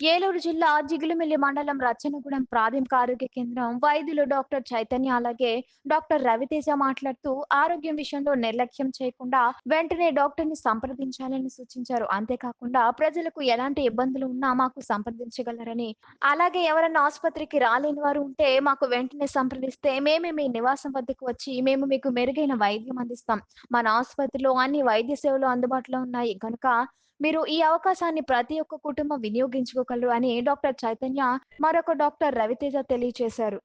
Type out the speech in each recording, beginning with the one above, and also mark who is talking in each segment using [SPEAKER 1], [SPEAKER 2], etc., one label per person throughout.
[SPEAKER 1] ఏలూరు జిల్లా జిగులుమిల్లి మండలం రచ్చనగూడెం ప్రాథమిక ఆరోగ్య కేంద్రం వైద్యులు డాక్టర్ చైతన్య అలాగే డాక్టర్ రవితేజ మాట్లాడుతూ ఆరోగ్యం విషయంలో నిర్లక్ష్యం చేయకుండా వెంటనే డాక్టర్ని సంప్రదించాలని సూచించారు. అంతేకాకుండా ప్రజలకు ఎలాంటి ఇబ్బందులు ఉన్నా మాకు సంప్రదించగలరని. అలాగే ఎవరైనా ఆసుపత్రికి రాలేని వారు ఉంటే మాకు వెంటనే సంప్రదిస్తే మేమే మీ నివాసం వద్దకు వచ్చి మేము మీకు మెరుగైన వైద్యం అందిస్తాం. మన ఆసుపత్రిలో అన్ని వైద్య సేవలు అందుబాటులో ఉన్నాయి. కనుక మీరు ఈ అవకాశాన్ని ప్రతి ఒక్క కుటుంబం వినియోగించుకో వినియోగించుకోగలరు అని డాక్టర్ చైతన్య మరొక డాక్టర్ రవితేజ తెలియజేశారు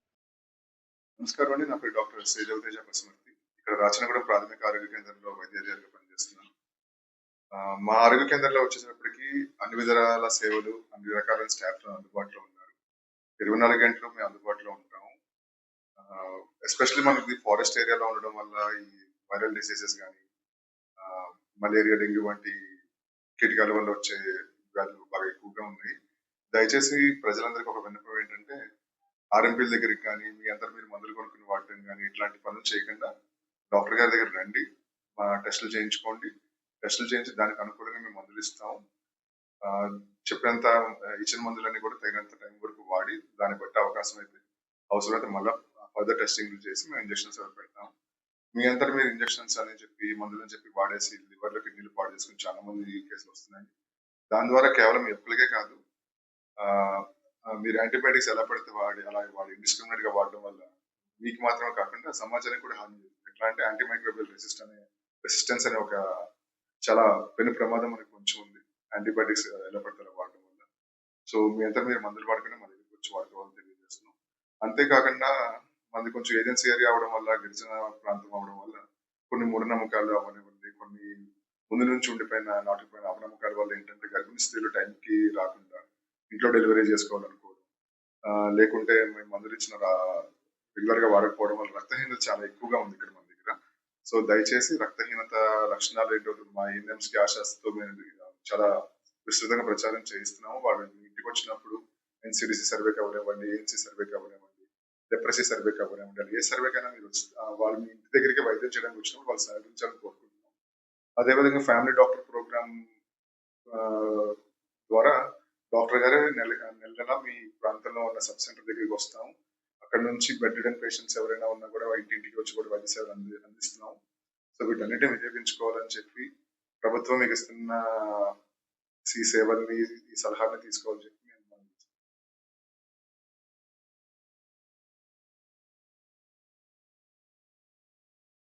[SPEAKER 2] నమస్కారం అండి. నా పేరు డాక్టర్ శ్రీదేవతేజ పసుమర్తి ఇక్కడ రాచనగూడెం ప్రాథమిక ఆరోగ్య కేంద్రంలో వైద్యాధికారిగా పనిచేస్తున్నాను. ఆ, మా ఆరోగ్య కేంద్రంలో వచ్చేటప్పటికి అన్ని విధాల సేవలు అన్ని రకాల స్టాఫ్ అందుబాటులో ఉన్నారు. ఇరవై నాలుగు గంటలు మేము అందుబాటులో ఉంటాము. ఎస్పెషల్లీ మనకి ఫారెస్ట్ ఏరియాలో ఉండడం వల్ల ఈ వైరల్ డిసీజెస్ కానీ మలేరియా డెంగ్యూ వంటి కీటకాల వల్ల వచ్చే వ్యాధులు బాగా ఎక్కువగా ఉన్నాయి. దయచేసి ప్రజలందరికీ ఒక విన్నపం ఏంటంటే ఆర్ఎంపీల దగ్గరికి కానీ మీ అందరు మీరు మందులు కొనుక్కుని వాడటం కానీ ఇట్లాంటి పనులు చేయకుండా డాక్టర్ గారి దగ్గర రండి మా టెస్టులు చేయించుకోండి. టెస్టులు చేయించి దానికి అనుకూలంగా మేము మందులు ఇస్తాము ఆ, చెప్పినంత ఇచ్చిన మందులన్నీ కూడా తగినంత టైం వరకు వాడి దాన్ని బట్టి అవకాశం అయితే అవసరమైతే మళ్ళీ ఫర్దర్ టెస్టింగ్ చేసి మేము ఇంజక్షన్స్ అవి పెడతాం. మీ అంతటా మీరు ఇంజక్షన్స్ అని చెప్పి మందులు అని చెప్పి వాడేసి లివర్లో కిడ్నీలు పాడు చేసుకుని చాలా మంది కేసులు వస్తున్నాయి. దాని ద్వారా కేవలం ఎప్పులకే కాదు మీరు యాంటీబయాటిక్స్ ఎలా పడితే వాడి అలా వాడి ఇండిస్క్రిమినేట్గా వాడడం వల్ల మీకు మాత్రమే కాకుండా సమాజానికి కూడా హాని ఎట్లా అంటే యాంటీమైక్రోబియల్ రెసిస్ట్ అనే రెసిస్టెన్స్ అనే ఒక చాలా పెను ప్రమాదం మనకు కొంచెం ఉంది. యాంటీబయాటిక్స్ ఎలా పడతారో వాడడం వల్ల. సో మీ అంతా మీరు మందులు వాడకుండా మన దగ్గరికి వచ్చి వాడుకోవాలని తెలియజేస్తున్నాం. అంతేకాకుండా మనది కొంచెం ఏజెన్సీ ఏరియా అవడం వల్ల గిరిజన ప్రాంతం అవడం వల్ల కొన్ని మూఢనమ్మకాలు అవనివ్వండి. కొన్ని ముందు నుంచి ఉండిపోయిన నాటుకుపోయిన అవనమ్మకాల వల్ల ఏంటంటే గర్భిణీ స్త్రీలు టైంకి రాకుండా ఇంట్లో డెలివరీ చేసుకోవాలనుకోవడం. లేకుంటే మేము మందులు ఇచ్చిన రెగ్యులర్గా వాడకపోవడం వల్ల రక్తహీనత చాలా ఎక్కువగా ఉంది ఇక్కడ మన దగ్గర. సో దయచేసి రక్తహీనత లక్షణాలు ఏంటో మా ఈఎన్ఎంస్కి ఆశాస్తో మేము చాలా విస్తృతంగా ప్రచారం చేయిస్తున్నాము. వాళ్ళు ఇంటికి వచ్చినప్పుడు ఎన్సిడిసి సర్వే అవ్వనివ్వండి ఏఎన్సీ సర్వే అవ్వనివ్వండి లెప్రసీ సర్వే అవ్వనివ్వండి ఏ సర్వేకైనా మీరు వాళ్ళు మీ ఇంటి దగ్గరికి వైద్యం చేయడానికి వచ్చినప్పుడు వాళ్ళు సహకరించాలని కోరుకుంటున్నాం అదేవిధంగా ఫ్యామిలీ డాక్టర్ ప్రోగ్రామ్ ద్వారా డాక్టర్ గారు నెల నెల మీ ప్రాంతంలో ఉన్న సబ్ సెంటర్ దగ్గరికి వస్తాం. అక్కడ నుంచి బెడ్ రిడన్ పేషెంట్స్ ఎవరైనా ఉన్నా కూడా ఇంటింటికి వచ్చి కూడా వైద్య సేవలు అంది అందిస్తున్నాం. సో వీటన్నిటిని వినియోగించుకోవాలని చెప్పి ప్రభుత్వం మీకు ఇస్తున్న ఈ సేవల్ని ఈ సలహాని తీసుకోవాలని చెప్పి